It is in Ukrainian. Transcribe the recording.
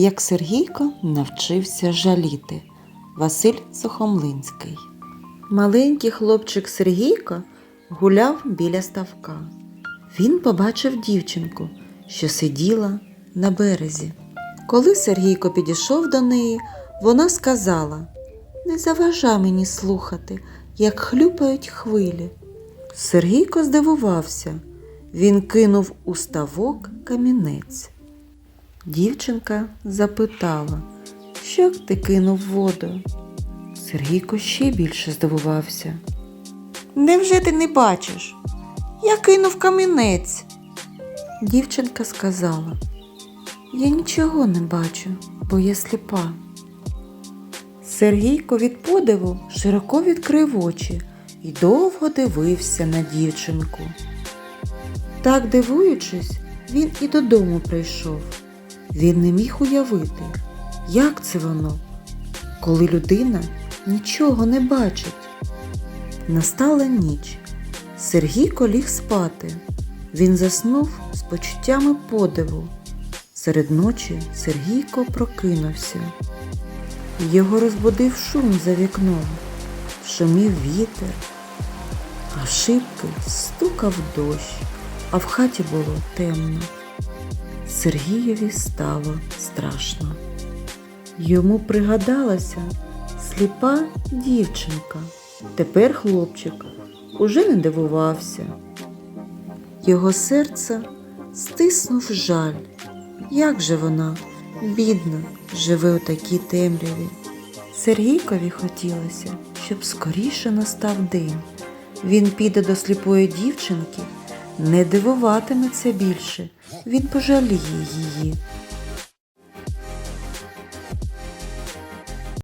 Як Сергійко навчився жаліти. Василь Сухомлинський. Маленький хлопчик Сергійко гуляв біля ставка. Він побачив дівчинку, що сиділа на березі. Коли Сергійко підійшов до неї, вона сказала: Не заважай мені слухати, як хлюпають хвилі. Сергійко здивувався. Він кинув у ставок камінець. Дівчинка запитала, що ти кинув воду? Сергійко ще більше здивувався. Невже ти не бачиш? Я кинув камінець. Дівчинка сказала, я нічого не бачу, бо я сліпа. Сергійко від подиву широко відкрив очі і довго дивився на дівчинку. Так дивуючись, він і додому прийшов. Він не міг уявити, як це воно, коли людина нічого не бачить. Настала ніч. Сергійко ліг спати. Він заснув з почуттями подиву. Серед ночі Сергійко прокинувся. Його розбудив шум за вікном, шумів вітер, а шибки стукав дощ, а в хаті було темно. Сергієві стало страшно. Йому пригадалася сліпа дівчинка. Тепер хлопчик уже не дивувався. Його серце стиснув жаль. Як же вона, бідна, живе у такій темряві. Сергійкові хотілося, щоб скоріше настав день. Він піде до сліпої дівчинки, не дивуватиметься більше, він пожаліє її.